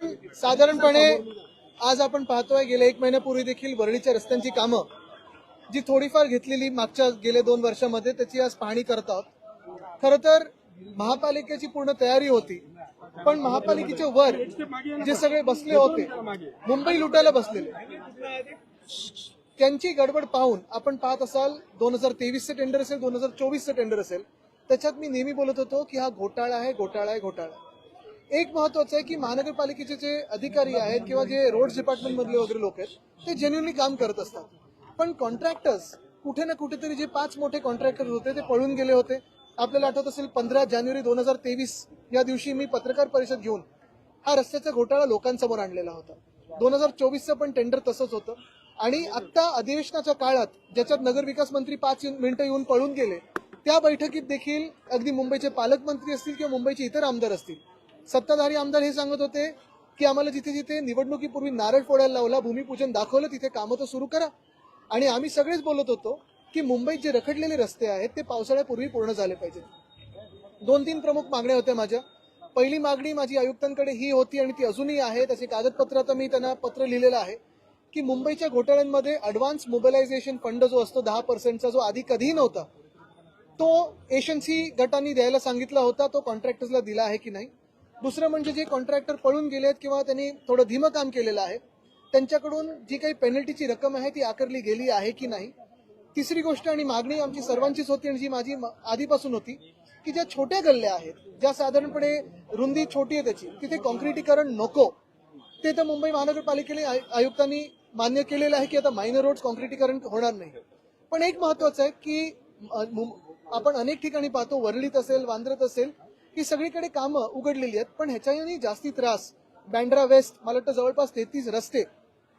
साधारणपणे आज आपण पाहतोय गेल्या एक महिन्यापूर्वी देखील वरळीच्या रस्त्यांची कामं जी थोडीफार घेतलेली मागच्या गेल्या दोन वर्षामध्ये त्याची आज पाहणी करत आहोत खरं तर महापालिकेची पूर्ण तयारी होती पण महापालिकेच्या वर जे सगळे बसले होते मुंबई लुटायला बसलेले त्यांची गडबड पाहून आपण पाहत असाल दोन हजार तेवीसचं टेंडर असेल दोन हजार चोवीसचं टेंडर असेल त्याच्यात मी नेहमी बोलत होतो की हा घोटाळा आहे घोटाळा आहे घोटाळा एक महत्वाचं आहे की महानगरपालिकेचे जे अधिकारी आहेत किंवा जे रोड डिपार्टमेंट मधले वगैरे लोक आहेत ते जेन्युनली काम करत असतात. पण कॉन्ट्रॅक्टर्स कुठे ना कुठेतरी जे पाच मोठे कॉन्ट्रॅक्टर होते ते पळून गेले होते. आपल्याला आठवत असेल पंधरा जानेवारी दोन हजार तेवीस या दिवशी मी पत्रकार परिषद घेऊन हा रस्त्याचा घोटाळा लोकांसमोर आणलेला होता. दोन हजार चोवीसचं पण टेंडर तसंच होतं. आणि आता अधिवेशनाच्या काळात ज्याच्यात नगरविकास मंत्री पाच मिनिटं येऊन पळून गेले त्या बैठकीत देखील अगदी मुंबईचे पालकमंत्री असतील किंवा मुंबईचे इतर आमदार असतील सत्ताधारी आमदार हे सांगत होते की आम्हाला जिथे जिथे निवडणुकीपूर्वी नारळ फोडायला लावला भूमिपूजन दाखवलं तिथे कामं तर सुरू करा. आणि आम्ही सगळेच बोलत होतो की मुंबईत जे रखडलेले रस्ते आहेत ते पावसाळ्यापूर्वी पूर्ण झाले पाहिजेत. दोन तीन प्रमुख मागण्या होत्या माझ्या. पहिली मागणी माझी आयुक्तांकडे ही होती आणि ती अजूनही आहे. त्याचे कागदपत्र आता मी त्यांना पत्र लिहिलेलं आहे की मुंबईच्या घोटाळ्यांमध्ये अडव्हान्स मोबिलायझेशन फंड जो असतो दहा पर्सेंटचा जो आधी कधीही नव्हता तो एशन्सी गटांनी द्यायला सांगितला होता तो कॉन्ट्रॅक्टर्सला दिला आहे की नाही. दुसरं म्हणजे जे कॉन्ट्रॅक्टर पळून गेलेत किंवा त्यांनी थोडं धीमं काम केलेलं आहे त्यांच्याकडून जी काही पेनल्टीची रक्कम आहे ती आकारली गेली आहे की नाही? तिसरी गोष्ट आणि मागणी आमची सर्वांचीच होती आणि जी माझी म- आधीपासून होती की ज्या छोट्या गल्ल्या आहेत ज्या साधारणपणे रुंदी छोटी आहे त्याची तिथे कॉन्क्रिटीकरण नको. ते तर मुंबई महानगरपालिकेने आय- आयुक्तांनी मान्य केलेलं आहे की आता मायनर रोड कॉन्क्रिटीकरण होणार नाही. पण एक महत्वाचं आहे की मुं- आपण अनेक ठिकाणी पाहतो वरळीत असेल वांद्रत असेल की सगळीकडे कामं उघडलेली आहेत पण ह्याच्याने जास्ती त्रास. बँड्रा वेस्ट मला वाटतं जवळपास तेहतीस रस्ते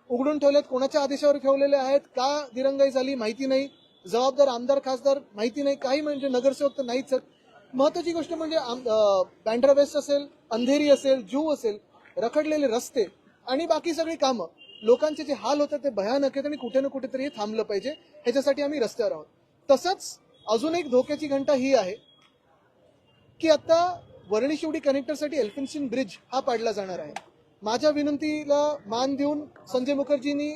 उघडून ठेवलेत. कोणाच्या आदेशावर ठेवलेले आहेत? का दिरंगाई झाली? माहिती नाही. जबाबदार आमदार खासदार माहिती नाही. काही म्हणजे नगरसेवक तर नाहीच आहेत. महत्वाची गोष्ट म्हणजे आम- बँड्रा वेस्ट असेल अंधेरी असेल जू असेल रखडलेले रस्ते आणि बाकी सगळी कामं. लोकांचे जे हाल होतात ते भयानक आहेत आणि कुठे ना कुठेतरी हे थांबलं पाहिजे. ह्याच्यासाठी आम्ही रस्त्यावर आहोत. तसंच अजून एक धोक्याची घंटा ही आहे. की आता वरळी शिवडी कनेक्टरसाठी एल्फिन्सिन ब्रिज हा पाडला जाणार आहे. माझ्या विनंतीला मान देऊन संजय मुखर्जींनी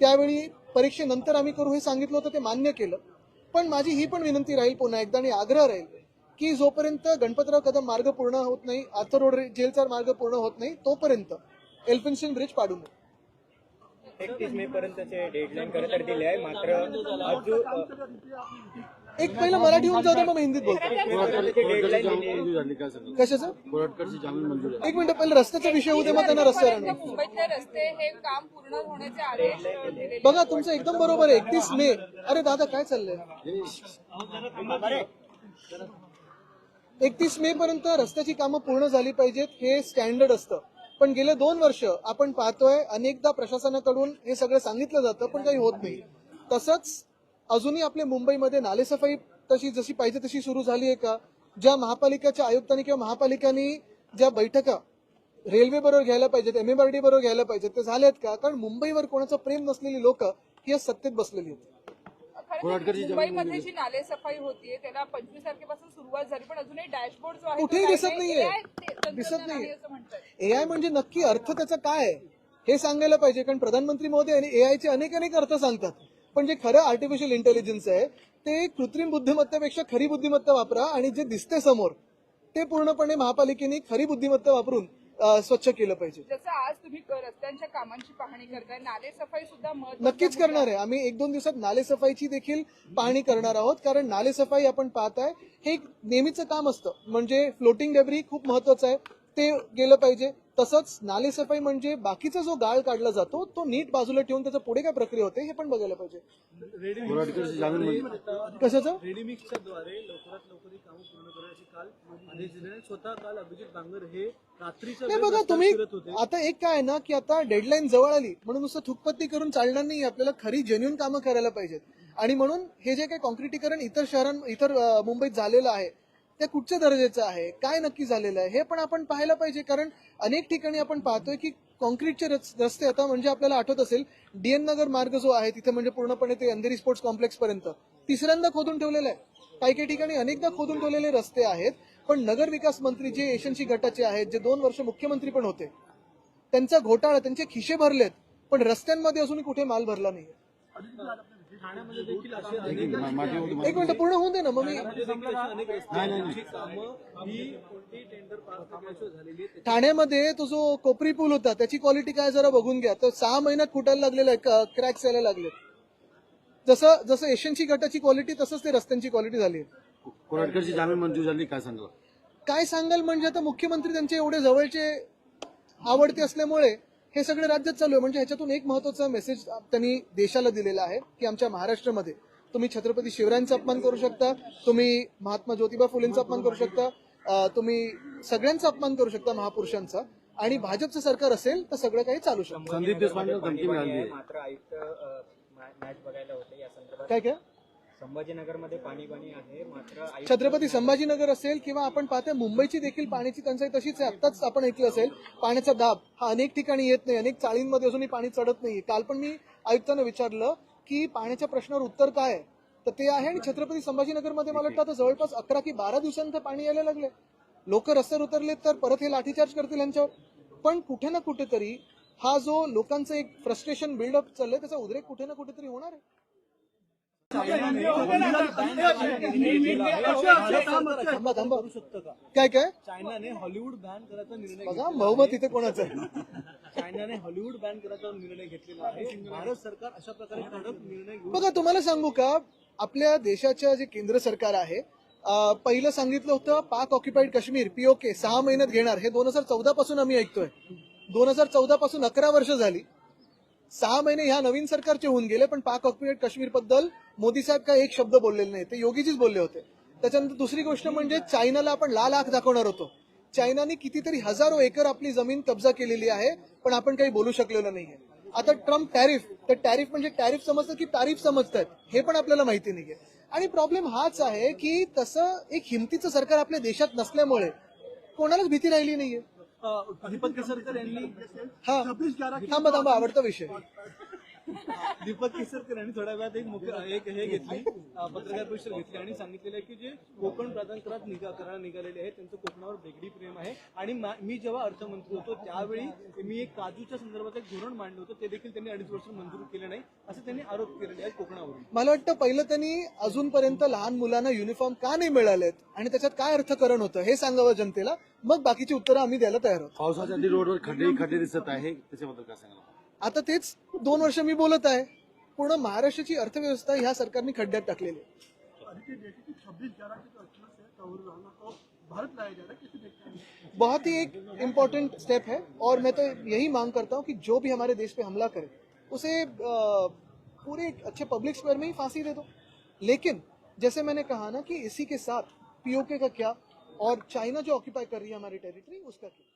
त्यावेळी परीक्षेनंतर आम्ही करू हे सांगितलं होतं ते मान्य केलं. पण माझी ही पण विनंती राहील पुन्हा एकदा आणि आग्रह राहील की जोपर्यंत गणपतराव कदम मार्ग पूर्ण होत नाही आर्थर रोड जेलचा मार्ग पूर्ण होत नाही तोपर्यंत एल्फिन्सिन ब्रिज पाडू नये. एकतीस मे पर्यंतचे डेडलाईन खरं तर दिले आहे मात्र अजून एक पहिलं मराठी होऊन जाऊ दे मग हिंदीत बोलतो कशाचं? एक मिनिट पहिलं रस्त्याचा विषय होऊ दे मग त्यांना रस्त्यावर आणू मुंबईतले रस्ते हे काम पूर्ण होण्याचे आदेश दिलेले बघा तुमचं एकदम बरोबर आहे. एकतीस मे. अरे दादा काय चाललंय? एकतीस मे पर्यंत रस्त्याची कामं पूर्ण झाली पाहिजेत हे स्टँडर्ड असतं. पण गेले दोन वर्ष आपण पाहतोय अनेकदा प्रशासनाकडून हे सगळं सांगितलं जातं पण काही होत नाही. तसंच अजूनही आपल्या मुंबईमध्ये नालेसफाई तशी जशी पाहिजे तशी सुरू झाली आहे का? ज्या महापालिकेच्या आयुक्तांनी किंवा महापालिकांनी ज्या बैठका रेल्वे बरोबर घ्यायला पाहिजेत एमएमआरडी बरोबर घ्यायला पाहिजेत ते झालेत का? कारण मुंबईवर कोणाचं प्रेम नसलेली लोक ही सत्तेत बसलेली आहेत. मुंबईमध्ये जी नाले सफाई होतीये त्याला पंचवीस तारखेपासून सुरुवात झाली पण अजूनही डॅशबोर्ड जो आहे कुठेही तो दिसत नाहीये. दिसत आहे नाहीये. असं म्हणतात. एआय म्हणजे नक्की अर्थ त्याचा काय आहे? हे सांगायला पाहिजे कारण प्रधानमंत्री महोदय आणि एआय चे अनेक अनेक अर्थ सांगतात. पण जे खरं आर्टिफिशियल इंटेलिजन्स आहे ते कृत्रिम बुद्धिमत्तेपेक्षा खरी बुद्धिमत्ता वापरा आणि जे दिसते समोर ते पूर्णपणे महापालिकेने खरी बुद्धिमत्ता वापरून स्वच्छ केलं पाहिजे. जसं आज तुम्ही रस्त्यांच्या कामांची पाहणी करताय नाले सफाई सुद्धा नक्कीच करणार आहे. आम्ही एक दोन दिवसात नालेसफाईची देखील पाहणी करणार आहोत कारण नालेसफाई आपण पाहताय हे एक नेहमीचं काम असतं. म्हणजे फ्लोटिंग डेब्री खूप महत्वाचं आहे ते गेलं पाहिजे. तसंच नालेसफाई म्हणजे बाकीचा जो गाळ काढला जातो तो नीट बाजूला ठेवून त्याचं पुढे काय प्रक्रिया होते हे पण बघायला पाहिजे. मंजूर कशाचं? रेडीमिक्सच्या द्वारे लवकरात लवकर ही कामं पूर्ण करण्याची काल आदेश दिले आणि स्वतः काल अभिजित बांगर हे रात्रीच्या बघा तुम्ही आता एक काय आहे ना की आता डेडलाईन जवळ आली म्हणून नुसतं थुकपत्ती करून चालणार नाही आपल्याला खरी जेन्युन कामं करायला पाहिजेत. आणि म्हणून हे जे काही कॉन्क्रिटीकरण इतर शहरां इतर मुंबईत झालेलं आहे ते कुठच्या दर्जाचं आहे? काय नक्की झालेलं आहे? हे पण आपण पाहायला पाहिजे. कारण अनेक ठिकाणी आपण पाहतोय की कॉन्क्रीटचे रस्ते आता म्हणजे आपल्याला आठवत असेल डीएन नगर मार्ग जो आहे तिथे म्हणजे पूर्णपणे ते अंधेरी स्पोर्ट्स कॉम्प्लेक्स पर्यंत. तिसऱ्यांदा खोदून ठेवलेलं आहे. काही काही ठिकाणी अनेकदा खोदून ठेवलेले रस्ते आहेत पण नगर विकास मंत्री जे एशनशी गटाचे आहेत जे दोन वर्ष मुख्यमंत्री पण होते त्यांचा घोटाळा त्यांचे खिशे भरलेत पण रस्त्यांमध्ये अजून कुठे माल भरला नाही एक मिनिट पूर्ण होऊन दे ना मग मी ठाण्यामध्ये तो जो कोपरी पूल होता त्याची क्वालिटी काय जरा बघून घ्या. तर सहा महिन्यात फुटायला लागलेला आहे क्रॅक्स यायला लागले जसं जसं एशियनची गटाची क्वालिटी तसंच ते रस्त्यांची क्वालिटी झाली आहे. कोराटकरची जामीन मंजूर झाली काय सांगाल? काय सांगाल म्हणजे आता मुख्यमंत्री त्यांचे एवढे जवळचे आवडते असल्यामुळे हे सगळे राज्यात चालू आहे. म्हणजे ह्याच्यातून एक महत्त्वाचा मेसेज त्यांनी देशाला दिलेला आहे की आमच्या महाराष्ट्रामध्ये तुम्ही छत्रपती शिवरायांचा अपमान करू शकता तुम्ही महात्मा ज्योतिबा फुलेंचा अपमान करू शकता तुम्ही सगळ्यांचा अपमान करू शकता महापुरुषांचा. आणि भाजपचं सरकार असेल तर सगळं काही चालू शकतं. संदीप देशपांडेला धमकी मिळाली आहे. आहे. मात्र आयुक्त अ, मा- मॅच बघायला होते या संदर्भात. काय काय? संभाजीनगरमध्ये पाणी पाणी आहे मात्र छत्रपती संभाजीनगर असेल किंवा आपण पाहतोय मुंबईची देखील पाण्याची टंचाई तशीच आहे. आत्ताच आपण ऐकलं असेल पाण्याचा दाब हा अनेक ठिकाणी येत नाही अनेक चाळींमध्ये अजूनही पाणी चढत नाही. काल पण मी आयुक्तांना विचारलं की पाण्याच्या प्रश्नावर उत्तर काय आहे? तर ते आहे आणि छत्रपती संभाजीनगरमध्ये मला वाटतं आता जवळपास अकरा की बारा दिवसांचं पाणी यायला लागले लोक रस्त्यावर उतरले तर परत हे लाठीचार्ज करतील यांच्यावर. पण कुठे ना कुठेतरी हा जो लोकांचं एक फ्रस्ट्रेशन बिल्डअप चाललंय त्याचा उद्रेक कुठे ना कुठेतरी होणार आहे थांबा थांबा करू शकतं का काय काय? चायनाने हॉलिवूड बॅन करायचा निर्णय बघा बहुमत इथे कोणाचं आहे? चायनाने हॉलिवूड बॅन करायचा निर्णय घेतलेला आहे. भारत सरकार अशा प्रकारे कडक निर्णय बघा तुम्हाला सांगू का? आपल्या देशाच्या जे केंद्र सरकार आहे पहिलं सांगितलं होतं पाक ऑक्युपाईड काश्मीर पीओके सहा महिन्यात घेणार. हे दोन हजार चौदा पासून आम्ही ऐकतोय. दोन हजार चौदा पासून अकरा वर्ष झाली. सहा महिने ह्या नवीन सरकारचे होऊन गेले पण पाक ऑक्युपाईड काश्मीरबद्दल मोदी साहेब काय एक शब्द बोललेले नाही ते योगीजीच बोलले होते. त्याच्यानंतर दुसरी गोष्ट म्हणजे चायनाला आपण लाल आख दाखवणार होतो. चायनाने कितीतरी हजारो एकर आपली जमीन कब्जा केलेली आहे पण आपण काही बोलू शकलेलो नाहीये. आता ट्रम्प टॅरिफ तर टॅरिफ म्हणजे टॅरिफ समजतात की टॅरिफ समजतात हे पण आपल्याला माहिती नाहीये. आणि प्रॉब्लेम हाच आहे की तसं एक हिमतीचं सरकार आपल्या देशात नसल्यामुळे कोणालाच भीती राहिली नाहीये. दीपक केसरकर यांनी हा. थांबा थांबा आवडता विषय. दीपक केसरकर यांनी थोड्या वेळात एक मुख्य एक हे घेतली पत्रकार परिषद घेतली आणि सांगितलेलं आहे की जे कोकण प्राधिकरणात निघा करायला निघालेले आहे त्यांचं कोकणावर वेगळी प्रेम आहे. आणि मा- जेव्हा अर्थमंत्री होतो त्यावेळी मी एक काजूच्या संदर्भात एक धोरण मांडलं होतं ते देखील त्यांनी अडीच वर्ष मंजूर केलं नाही असं त्यांनी आरोप केलेले आहेत कोकणावरून. मला वाटतं पहिलं त्यांनी अजूनपर्यंत लहान मुलांना युनिफॉर्म का नाही मिळालेत? आणि त्याच्यात काय अर्थकरण होतं हे सांगावं जनतेला? मग बाकीची उत्तरं आम्ही द्यायला तयार आहोत. पावसाच्या रोडवर खड्डे खड्डे दिसत आहे त्याच्याबद्दल काय सांगाल आता तेच दोन वर्ष मी बोलत आहे. पूर्ण महाराष्ट्राची अर्थव्यवस्था ह्या सरकारने खड्ड्यात टाकलेली आहे. बहुत ही एक इम्पोर्टेंट स्टेप है. और मैं तो यही मांग करता हूँ कि जो भी हमारे देश पे हमला करे उसे पूरे अच्छे पब्लिक स्क्वायर में ही फांसी दे दो। लेकिन जैसे मैंने कहा ना कि इसी के साथ पीओके का क्या और चाइना जो ऑक्यूपाई कर रही है हमारी टेरिटरी उसका क्या?